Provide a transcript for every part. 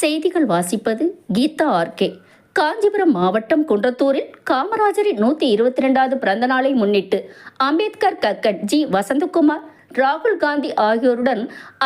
செய்திகள் வாசிப்பது கீதா ஆர்கே. காஞ்சிபுரம் மாவட்டம் குன்றத்தூரில் காமராஜரின் நூற்றி இருபத்தி ரெண்டாவது பிறந்த நாளை முன்னிட்டு அம்பேத்கர் கக்கட் ஜி. வசந்தகுமார் ராகுல் காந்தி ஆகியோருடன்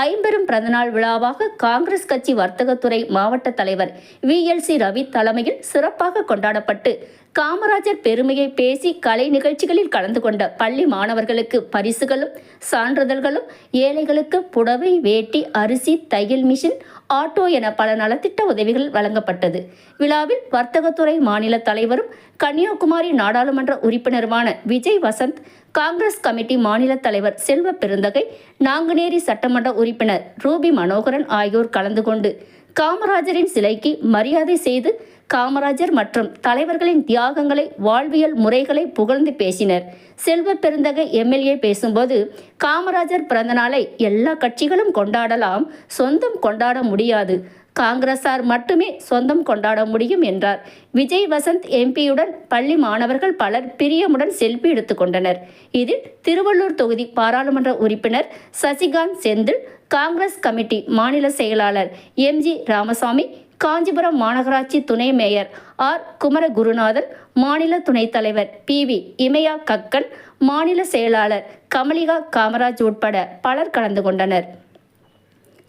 ஐம்பெரும் பிறந்தநாள் விழாவாக காங்கிரஸ் கட்சி வர்த்தகத்துறை மாவட்ட தலைவர் விஎல்சி ரவி தலைமையில் சிறப்பாக கொண்டாடப்பட்டு காமராஜர் பெருமையை பேசி கலை நிகழ்ச்சிகளில் கலந்து கொண்ட பள்ளி மாணவர்களுக்கு பரிசுகளும் சான்றிதழ்களும் ஏழைகளுக்கு புடவை வேட்டி அரிசி தையல் மிஷின் ஆட்டோ என பல நலத்திட்ட உதவிகள் வழங்கப்பட்டது. விழாவில் வர்த்தகத்துறை மாநில தலைவரும் கன்னியாகுமரி நாடாளுமன்ற உறுப்பினருமான விஜய் வசந்த் காங்கிரஸ் கமிட்டி மாநில தலைவர் செல்வ பெருந்தகை நாங்குநேரி சட்டமன்ற உறுப்பினர் ரூபி மனோகரன் ஆகியோர் கலந்து கொண்டு காமராஜரின் சிலைக்கு மரியாதை செய்து காமராஜர் மற்றும் தலைவர்களின் தியாகங்களை வாழ்வியல் முறைகளை புகழ்ந்து பேசினர். செல்வ பெருந்தகை எம்எல்ஏ பேசும்போது காமராஜர் பிறந்தநாளை எல்லா கட்சிகளும் கொண்டாடலாம் சொந்தம் கொண்டாட முடியாது. காங்கிரசார் மட்டுமே சொந்தம் கொண்டாட முடியும் என்றார். விஜய் வசந்த் எம்பியுடன் பள்ளி மாணவர்கள் பலர் பிரியமுடன் செல்பி எடுத்துக்கொண்டனர் இதில் திருவள்ளூர் தொகுதி பாராளுமன்ற உறுப்பினர் சசிகாந்த் செந்தில் காங்கிரஸ் கமிட்டி மாநில செயலாளர் எம்ஜி ராமசாமி காஞ்சிபுரம் மாநகராட்சி துணை மேயர் ஆர். குமரகுருநாதன் மாநில துணைத் தலைவர் பி. வி. இமயா கக்கன் மாநில செயலாளர் கமலிகா காமராஜ் உட்பட பலர் கலந்து கொண்டனர்.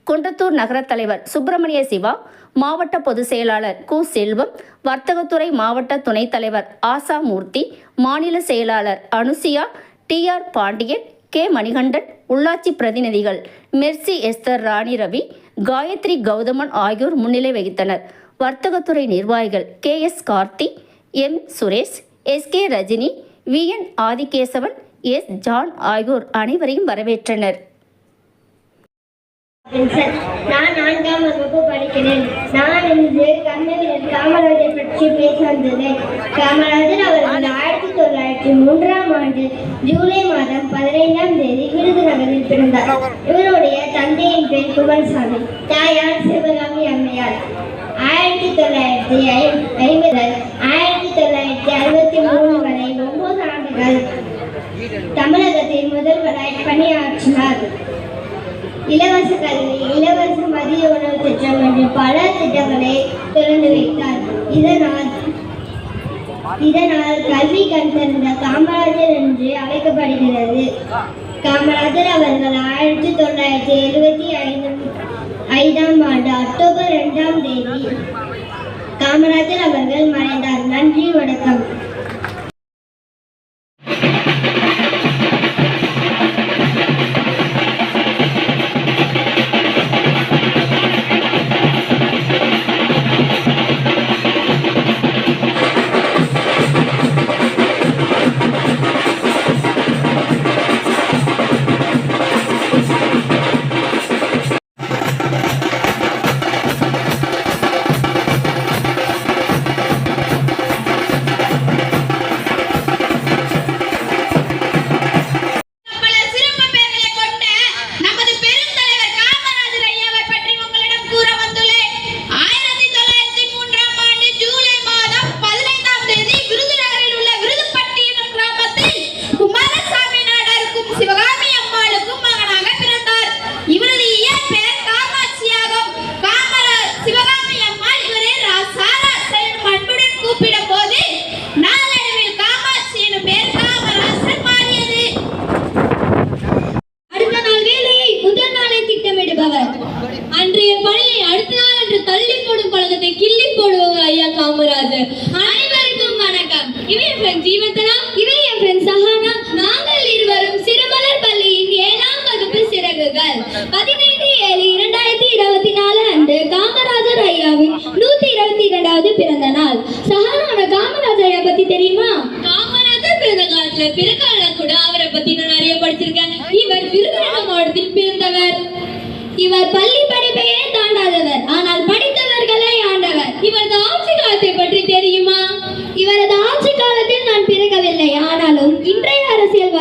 குன்றத்தூர் நகர தலைவர் சுப்பிரமணிய சிவா மாவட்ட பொதுச் செயலாளர் கு. செல்வம் வர்த்தகத்துறை மாவட்ட துணைத் தலைவர் ஆசா மூர்த்தி மாநில செயலாளர் Anusuya T. R. Pandian K Manikandan உள்ளாட்சி பிரதிநிதிகள் மெர்சி எஸ்தர் ராணி ரவி காயத்ரி கௌதமன் ஆகியோர் முன்னிலை வகித்தனர். வர்த்தகத்துறை நிர்வாகிகள் K S Karthi M Suresh S K Rajini V N Adhikesavan S John ஆகியோர் அனைவரையும் வரவேற்றனர். நான் நான்காம் வகுப்பு படிக்கிறேன். நான் இன்று கண்ணன் காமராஜர் பற்றி பேச வந்தேன். காமராஜர் அவர்கள் ஆயிரத்தி தொள்ளாயிரத்தி மூன்றாம் ஆண்டு ஜூலை மாதம் பதினைந்தாம் தேதி விருதுநகரில் பிறந்தார். இவருடைய தந்தையின் பேர் குமரசாமி தாயார் சிவகாமி அம்மையார். ஆயிரத்தி தொள்ளாயிரத்தி ஐ- ஐம்பது ஆயிரத்தி தொள்ளாயிரத்தி அறுபத்தி மூணு வரை ஒன்பது ஆண்டுகள் தமிழகத்தில் முதல்வராய் பணியாற்றினார். இலவச கல்வி இலவச மதிய உணவு திட்டம் என்று பல திட்டங்களை திறந்து வைத்தார். இதனால் இதனால் கல்வி கண் திறந்த காமராஜர் என்று அழைக்கப்படுகிறது. காமராஜர் அவர்கள் ஆயிரத்தி தொள்ளாயிரத்தி எழுபத்தி ஐந்து ஐந்தாம் ஆண்டு அக்டோபர் இரண்டாம் தேதி காமராஜர் அவர்கள் மறைந்தார். நன்றி வணக்கம்.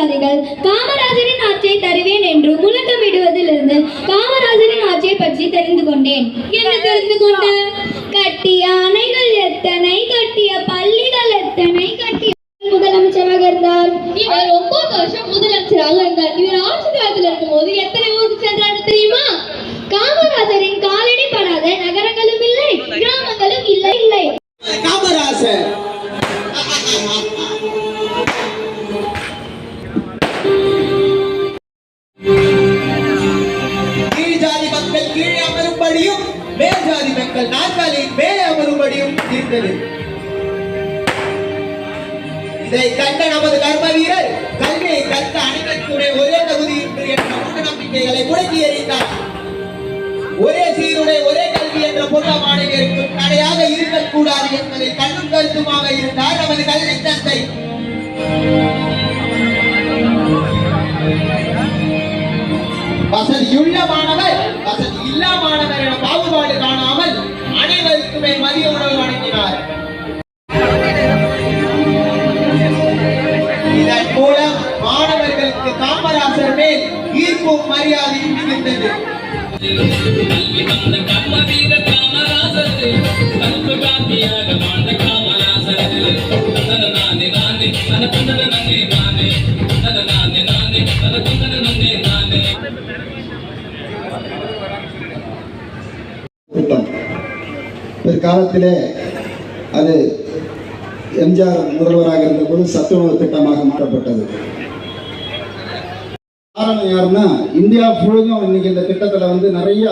பேசாதீர்கள் காமராஜரின் ஆட்சியை தருவேன் என்று முழக்கமிடுவதிலிருந்து காமராஜரின் ஆட்சியை பற்றி தெரிந்து கொண்டேன். என்ன தெரிந்து கொண்ட? கட்டிய அணைகள் எத்தனை? கட்டிய பள்ளிகள் எத்தனை? கட்டிய முதலமைச்சராக இருந்தார். இவர் ஒன்பது வருஷம் முதலமைச்சராக இருந்தார். இவர் ஆட்சி காலத்தில் இருக்கும் எத்தனை ஊருக்கு சென்றார் தெரியுமா? காமராஜரின் காலடி படாத நகரங்களும் இல்லை கிராமங்களும் இல்லை இல்லை. காமராஜர் இருக்கக்கூடாது கண்ணும் கருத்துமாக இருந்தார் நமது கல்வி தந்தை வசதியுள்ள மாணவர் வசதி இல்லா மாணவர் என பாகுபாடு காணாமல் அனைவருக்குமே மதிய உணவு வழங்கினார். இதன் மூலம் மாணவர்களுக்கு காமராசர் மேல் ஈர்ப்பும் மரியாதையும் இருந்தது காலத்திலே அது எம்ஜிஆர் முதல்வராக இருந்தபோது சத்துணவு திட்டமாக மாற்றப்பட்டது. காரணம் யாருன்னா இந்தியா முழுவதும் இன்னைக்கு இந்த திட்டத்தில் வந்து நிறைய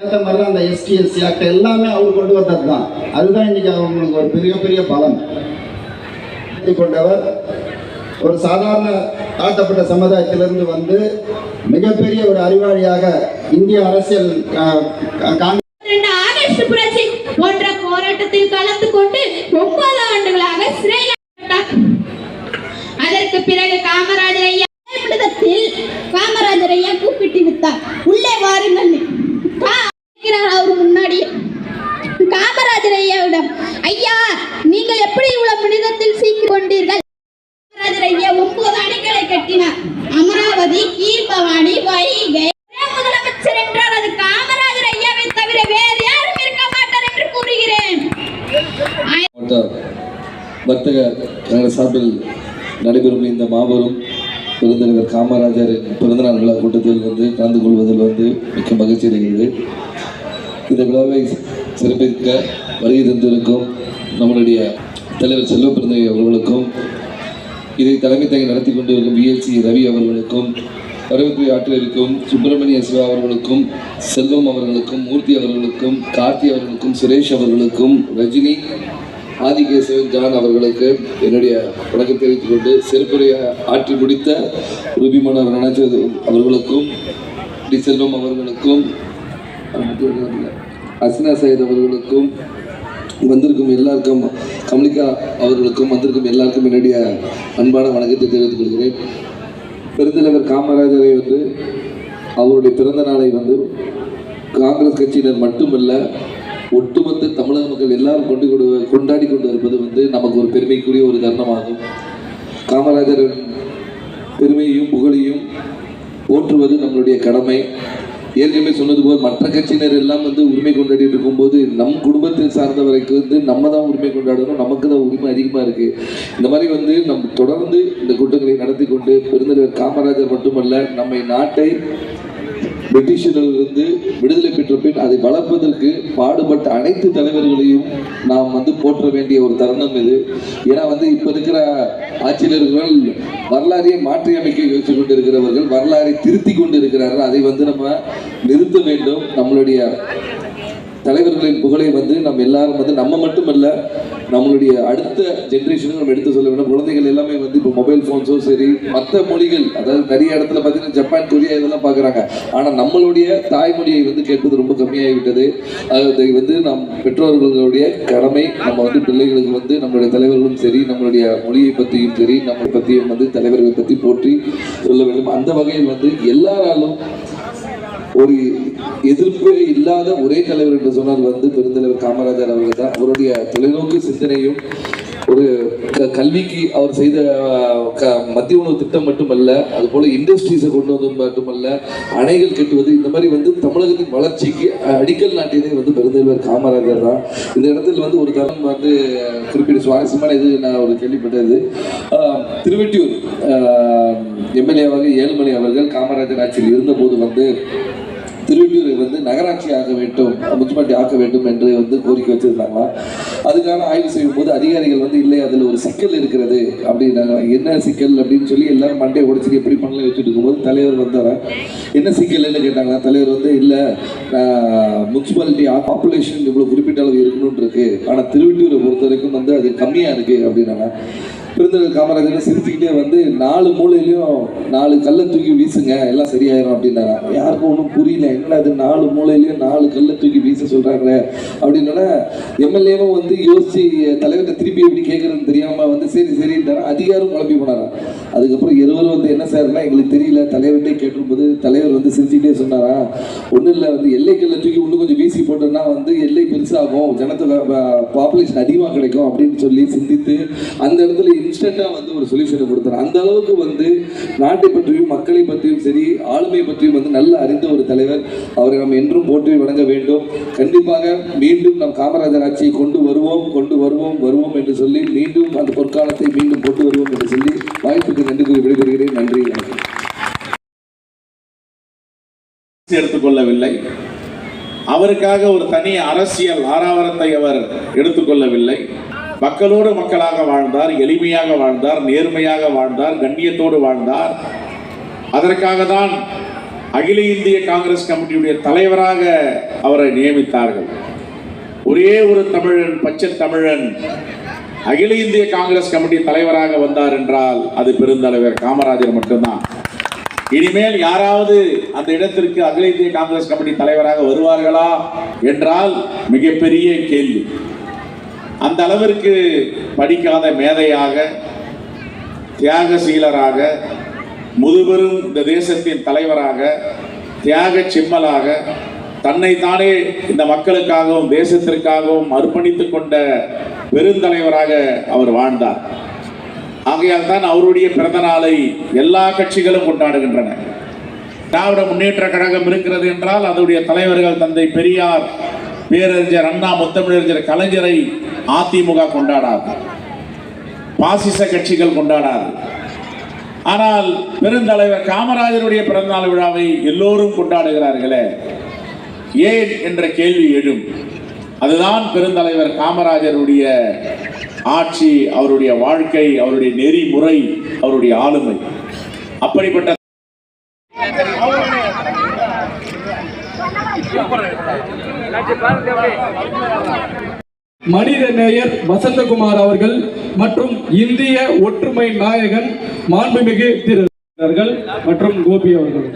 ஏற்ற மாதிரி அந்த அந்த எஸ்டிஎஸ்சி ஆக்ட் எல்லாமே அவர் கொண்டு வந்தது தான் அதுதான் இன்னைக்கு அவங்களுக்கு ஒரு பெரிய பெரிய பலம். கொண்டவர் ஒரு சாதாரண தாழ்த்தப்பட்ட சமுதாயத்திலிருந்து வந்து மிகப்பெரிய ஒரு அறிவாளியாக இந்திய அரசியல் கொண்டீர்கள். ஒன்பது அணைகளை கட்டினார். அமராவதி கீழ்பவானி வைகை. முதலமைச்சர் என்றால் அது காமராஜர் ஐயாவை தவிர வேறு யாரும் இருக்க மாட்டார் என்று கூறுகிறேன். வர்த்தக கழக சார்பில் நடைபெறும் இந்த மாபெரும் பெருந்தலைவர் காமராஜர் பிறந்தநாள் விழா கூட்டத்தில் வந்து கலந்து கொள்வதில் வந்து மிக்க மகிழ்ச்சி அடைகிறது. இந்த விழாவை சிறப்பிக்க வருகை தந்திருக்கும் நம்மளுடைய தலைவர் செல்வ பிறந்தகை அவர்களுக்கும் இதை தலைமை தங்கி நடத்தி கொண்டிருக்கும் விஎல்சி ரவி அவர்களுக்கும் வரவேற்பை ஆற்றியிருக்கும் சுப்பிரமணிய சிவா அவர்களுக்கும் செல்வம் அவர்களுக்கும் மூர்த்தி அவர்களுக்கும் கார்த்தி அவர்களுக்கும் சுரேஷ் அவர்களுக்கும் ரஜினி ஆதிகேசவன் ஜான் அவர்களுக்கு என்னுடைய வணக்கம் தெரிவித்துக் கொண்டு சிறப்புரையை ஆற்றி முடித்த ரூபிமான ரணாச்சது அவர்களுக்கும் டி செல்வம் அவர்களுக்கும் அஸ்னா சையத் அவர்களுக்கும் வந்திருக்கும் எல்லாருக்கும் கமலிகா அவர்களுக்கும் வந்திருக்கும் எல்லாருக்கும் என்னுடைய அன்பான வணக்கத்தை தெரிவித்துக் கொள்கிறேன். பெருந்தலைவர் காமராஜரை வந்து அவருடைய பிறந்த நாளை வந்து காங்கிரஸ் கட்சியினர் மட்டுமல்ல ஒட்டுமொத்த தமிழக மக்கள் எல்லாரும் கொண்டு கொடு கொண்டாடி கொண்டு வருவது வந்து நமக்கு ஒரு பெருமைக்குரிய ஒரு தருணமாகும். காமராஜரின் பெருமையையும் புகழையும் போற்றுவது நம்மளுடைய கடமை. ஏற்கனவே சொன்னது போல் மற்ற கட்சியினர் எல்லாம் வந்து உரிமை கொண்டாடி இருக்கும்போது நம் குடும்பத்தை சார்ந்தவரைக்கு வந்து நம்ம தான் உரிமை கொண்டாடணும் நமக்கு தான் உரிமை அதிகமாக இருக்கு. இந்த மாதிரி வந்து நம் தொடர்ந்து இந்த கூட்டங்களை நடத்தி கொண்டு பெருந்தலைவர் காமராஜர் மட்டுமல்ல நம்மை நாட்டை பிரிட்டிஷரிலிருந்து விடுதலை பெற்ற பின் அதை வளர்ப்பதற்கு பாடுபட்ட அனைத்து தலைவர்களையும் நாம் வந்து போற்ற வேண்டிய ஒரு தருணம் இது. ஏன்னா வந்து இப்ப இருக்கிற ஆட்சியாளர்கள் வரலாறையை மாற்றி அமைக்க யோசிச்சு கொண்டு இருக்கிறவர்கள் வரலாறை திருத்தி கொண்டு இருக்கிறார்கள் அதை வந்து நம்ம நிறுத்த வேண்டும். நம்மளுடைய தலைவர்களின் புகழை வந்து நம்ம எல்லாரும் வந்து நம்ம மட்டுமல்ல நம்மளுடைய அடுத்த ஜென்ரேஷனுக்கு நம்ம எடுத்து சொல்ல வேண்டும் குழந்தைகள் எல்லாமே வந்து இப்போ மொபைல் ஃபோன்ஸோ சரி மற்ற மொழிகள் அதாவது நிறைய இடத்துல பார்த்தீங்கன்னா ஜப்பான் கொரியா இதெல்லாம் பார்க்குறாங்க ஆனால் நம்மளுடைய தாய்மொழியை வந்து கேட்பது ரொம்ப கம்மியாகிவிட்டது. அதை வந்து நம் பெற்றோர்களுடைய கடமை நம்ம வந்து பிள்ளைகளுக்கு வந்து நம்மளுடைய தலைவர்களும் சரி நம்மளுடைய மொழியை பற்றியும் சரி நம்மளை பற்றியும் வந்து தலைவர்களை பற்றி போற்றி சொல்ல வேண்டும். அந்த வகையில் வந்து எல்லாராலும் ஒரு எதிர்ப்பே இல்லாத ஒரே தலைவர் என்று சொன்னால் வந்து பெருந்தலைவர் காமராஜர் அவர்கள் தான் அவருடைய தொலைநோக்கு சிந்தனையும் ஒரு க- கல்விக்கு அவர் செய்த க- மத்திய உணவு திட்டம் மட்டுமல்ல அதுபோல இண்டஸ்ட்ரீஸை கொண்டு வந்தது மட்டுமல்ல அணைகள் கட்டுவது இந்த மாதிரி வந்து தமிழகத்தின் வளர்ச்சிக்கு அடிக்கல் நாட்டியதே வந்து பெருந்தலைவர் காமராஜர் தான். இந்த இடத்துல வந்து ஒரு தரம் வந்து குறிப்பிட்ட சுவாரஸ்யமான இது நான் ஒரு கேள்விப்பட்டது. திருவெட்டியூர் எம்எல்ஏவாக ஏழுமலை அவர்கள் காமராஜர் ஆட்சியில் இருந்தபோது வந்து திருவள்ளூரை வந்து நகராட்சி ஆக வேண்டும் முனிசிபாலிட்டி ஆக்க வேண்டும் என்று வந்து கோரிக்கை வச்சிருந்தாங்களா? அதுக்கான ஆய்வு செய்யும் போது அதிகாரிகள் வந்து இல்லை அதில் ஒரு சிக்கல் இருக்கிறது. அப்படின்னாங்க. என்ன சிக்கல்? அப்படின்னு சொல்லி எல்லாரும் மண்டையை உடைச்சிட்டு எப்படி பண்ணல வச்சுட்டு இருக்கும்போது தலைவர் வந்தாரா? என்ன சிக்கல்னு கேட்டாங்க தலைவர் வந்து இல்லை முனிசிபாலிட்டி பாப்புலேஷன் இவ்வளோ குறிப்பிட்ட அளவு இருக்கணும்னு இருக்கு. ஆனால் திருவள்ளூரை பொறுத்த வரைக்கும் வந்து அது கம்மியாக இருக்குது அப்படின்னாங்க. பெருந்தலைவர் காமராஜர் சிரிச்சுக்கிட்டே வந்து நாலு மூலையிலையும் நாலு கல்லை தூக்கி வீசுங்க எல்லாம் சரியாயிரும் அப்படின்னாங்க யாருக்கும் ஒன்றும் புரியல. என்ன அது நாலு மூலையிலையும் நாலு கல்லை தூக்கி வீச சொல்றாங்களே? அப்படின்னா எம்எல்ஏவும் வந்து யோசிச்சு தலைவர்கிட்ட திருப்பி எப்படி கேட்கறதுன்னு தெரியாம வந்து சரி சரின்ட்டாரா. அதிகாரம் குழப்பி போனாராம் அதுக்கப்புறம் இருவரும் வந்து என்ன சார்னா எங்களுக்கு தெரியல. தலைவர்கிட்டே கேட்டிருக்கும்போது தலைவர் வந்து சிரிச்சுக்கிட்டே சொன்னாரா? ஒன்றும் இல்லை. வந்து எல்லை கல்லை தூக்கி இன்னும் கொஞ்சம் வீசி போட்டோம்னா வந்து எல்லை பெருசாகும். ஜனத்தொகை பாப்புலேஷன் அதிகமாக கிடைக்கும் அப்படின்னு சொல்லி சிந்தித்து அந்த இடத்துல இன்ஸ்டண்ட்டாக வந்து ஒரு சொல்யூஷனை கொடுத்தார் அந்த அளவுக்கு வந்து நாட்டை பற்றியும் மக்களை பற்றியும் சரி ஆளுமை பற்றியும் வந்து நல்ல அறிந்த ஒரு தலைவர். அவரை நாம் என்றும் போற்றி வழங்க வேண்டும். கண்டிப்பாக மீண்டும் நம் காமராஜர் ஆட்சியை கொண்டு வருவோம் கொண்டு வருவோம் வருவோம் என்று சொல்லி மீண்டும் அந்த பொற்காலத்தை மீண்டும் கொண்டு வருவோம் என்று சொல்லி வாய்ப்புக்கு நன்றி கூறி விடைபெறுகிறேன். நன்றி வணக்கம். எடுத்துக்கொள்ளவில்லை. அவருக்காக ஒரு தனி அரசியல் ஆராவரத்தை அவர் எடுத்துக்கொள்ளவில்லை. மக்களோடு மக்களாக வாழ்ந்தார் எளிமையாக வாழ்ந்தார் நேர்மையாக வாழ்ந்தார் கண்ணியத்தோடு வாழ்ந்தார். அதற்காக தான் அகில இந்திய காங்கிரஸ் கமிட்டியுடைய தலைவராக அவரை நியமித்தார்கள். ஒரே ஒரு தமிழன் பச்சை தமிழன் அகில இந்திய காங்கிரஸ் கமிட்டி தலைவராக வந்தார் என்றால் அது பெருந்தலைவர் காமராஜர் மட்டும்தான். இனிமேல் யாராவது அந்த இடத்திற்கு அகில இந்திய காங்கிரஸ் கமிட்டி தலைவராக வருவார்களா என்றால் மிகப்பெரிய கேள்வி. அந்த அளவிற்கு படிக்காத மேதையாக தியாகசீலராக முதுபெரும் இந்த தேசத்தின் தலைவராக தியாக சிம்மலாக தன்னைத்தானே இந்த மக்களுக்காகவும் தேசத்திற்காகவும் அர்ப்பணித்துக் கொண்ட பெருந்தலைவராக அவர் வாழ்ந்தார். ஆகையால் தான் அவருடைய பிறந்த நாளை எல்லா கட்சிகளும் கொண்டாடுகின்றன. திராவிட முன்னேற்ற கழகம் இருக்கிறது என்றால் அதனுடைய தலைவர்கள் தந்தை பெரியார் பேரறிஞர் அண்ணா முத்தமிழறிஞர் கலைஞரை அதிமுக கொண்டாடாது. பாசிச கட்சிகள் கொண்டாடாது. ஆனால் பெருந்தலைவர் காமராஜருடைய பிறந்தநாள் விழாவை எல்லோரும் கொண்டாடுகிறார்களே? ஏன் என்ற கேள்வி எழும். அதுதான் பெருந்தலைவர் காமராஜருடைய ஆட்சி அவருடைய வாழ்க்கை அவருடைய நெறிமுறை அவருடைய ஆளுமை. அப்படிப்பட்ட மனித நேயர் வசந்தகுமார் அவர்கள் மற்றும் இந்திய ஒற்றுமை நாயகன் மாண்புமிகு திரு அவர்கள் மற்றும் கோபி அவர்கள்.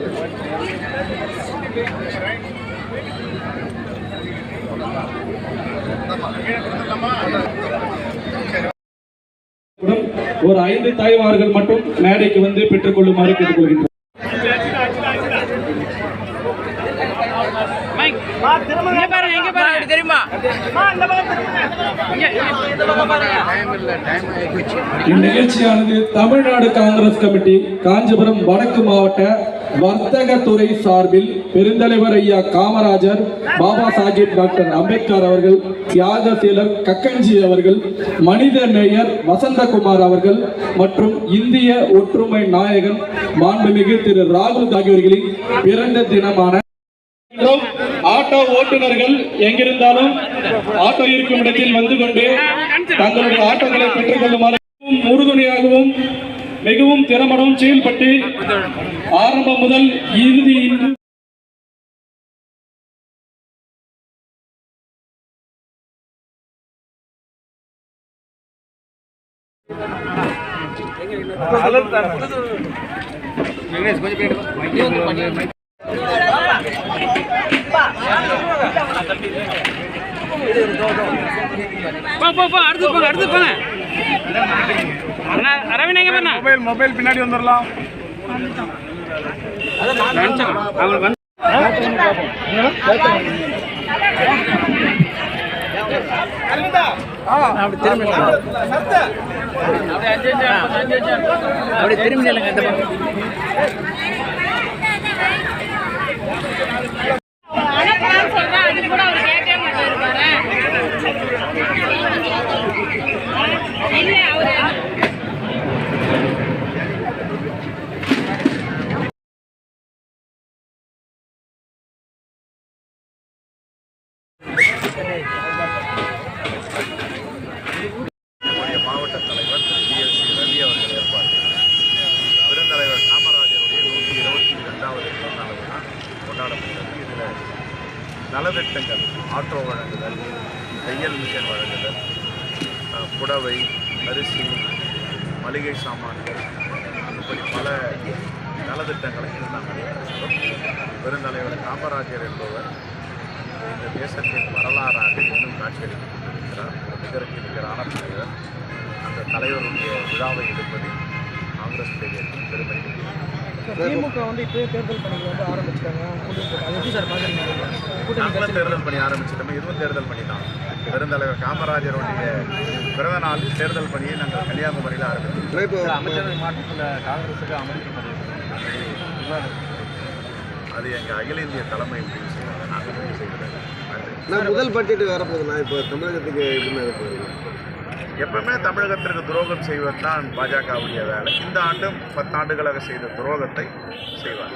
ஒரு ஐந்து தாய்மார்கள் மட்டும் மேடைக்கு வந்து பெற்றுக்கொள்ளுமாறு கேட்டுக்கொள்கின்றனர் இந்நிகழ்ச்சியானது தமிழ்நாடு காங்கிரஸ் கமிட்டி காஞ்சிபுரம் வடக்கு மாவட்ட வர்த்தகத்துறை சார்பில் பெருந்தலைவர் ஐயா காமராஜர் பாபா சாஹிப் டாக்டர் அம்பேத்கர் அவர்கள் தியாகசீலர் கக்கஞ்சி அவர்கள் மனித நேயர் வசந்தகுமார் அவர்கள் மற்றும் இந்திய ஒற்றுமை நாயகன் மாண்புமிகு திரு ராகுல் ஆகியோர்களின் பிறந்த தினமான ஆட்டோ ஓட்டுநர்கள் எங்கிருந்தாலும் ஆட்டோ இருக்கும் இடத்தில் வந்து கொண்டு தங்களுடைய ஆட்டோக்களை பெற்றுக் கொள்ளுமாறு மிகவும் உறுதுணையாகவும் மிகவும் திறமடும் செயல்பட்டு ஆரம்பம் முதல் இறுதி இன்று மொபைல் மொபைல் பின்னாடி வந்துடலாம் அப்படி திரும்பி நில்லுங்க இந்த பக்கம் நம்முடைய மாவட்ட தலைவர் பிஎஸ்சி ரவி அவர்கள் ஏற்பாடு பெருந்தலைவர் காமராஜருடைய நூற்றி இருபத்தி ரெண்டாவது பிறந்தநாள் விழா கொண்டாடப்பட்டது இதில் நலத்திட்டங்கள் ஆட்டோ வழங்குதல் தையல் மிஷன் வழங்குதல் புடவை அரிசி மளிகை சாமான்கள் இப்படி பல நலத்திட்டங்களை இன்று நாம் பெருந்தலைவர் காமராஜர் என்பவர் இந்த தேசத்தின் வரலாறாக இன்னும் காட்சியளித்துக் ஒரு நிகருக்கு நிகரான தலைவர். அந்த தலைவருடைய விழாவை எடுப்பதில் காங்கிரஸ் தேர்தல் பெருமை. திமுக வந்து இப்போயே தேர்தல் பணிகள் வந்து ஆரம்பிச்சிட்டாங்க. அது எப்படி சார் பார்க்குறீங்க தேர்தல் பணி ஆரம்பிச்சிட்டோம். இதுவும் தேர்தல் பணி தான். பெருந்தலைவர் காமராஜருடைய பிறந்த நாளில் தேர்தல் பணியை நாங்கள் கன்னியாகுமரியில் ஆரம்பித்தோம். அமைச்சரவை மாற்றத்தில் காங்கிரஸுக்கு அமைக்க அது எங்கள் அகில இந்திய தலைமை முடிவு செய்வாங்க நாங்கள் முடிவு நான் முதல் பட்ஜெட் வரப்போகுதுண்ணா. இப்போ தமிழகத்துக்கு எப்படின்னா இருப்பது எப்பவுமே தமிழகத்திற்கு துரோகம் செய்வது தான் பாஜகவுடைய வேலை. இந்த ஆண்டும் பத்தாண்டுகளாக செய்த துரோகத்தை செய்வார்.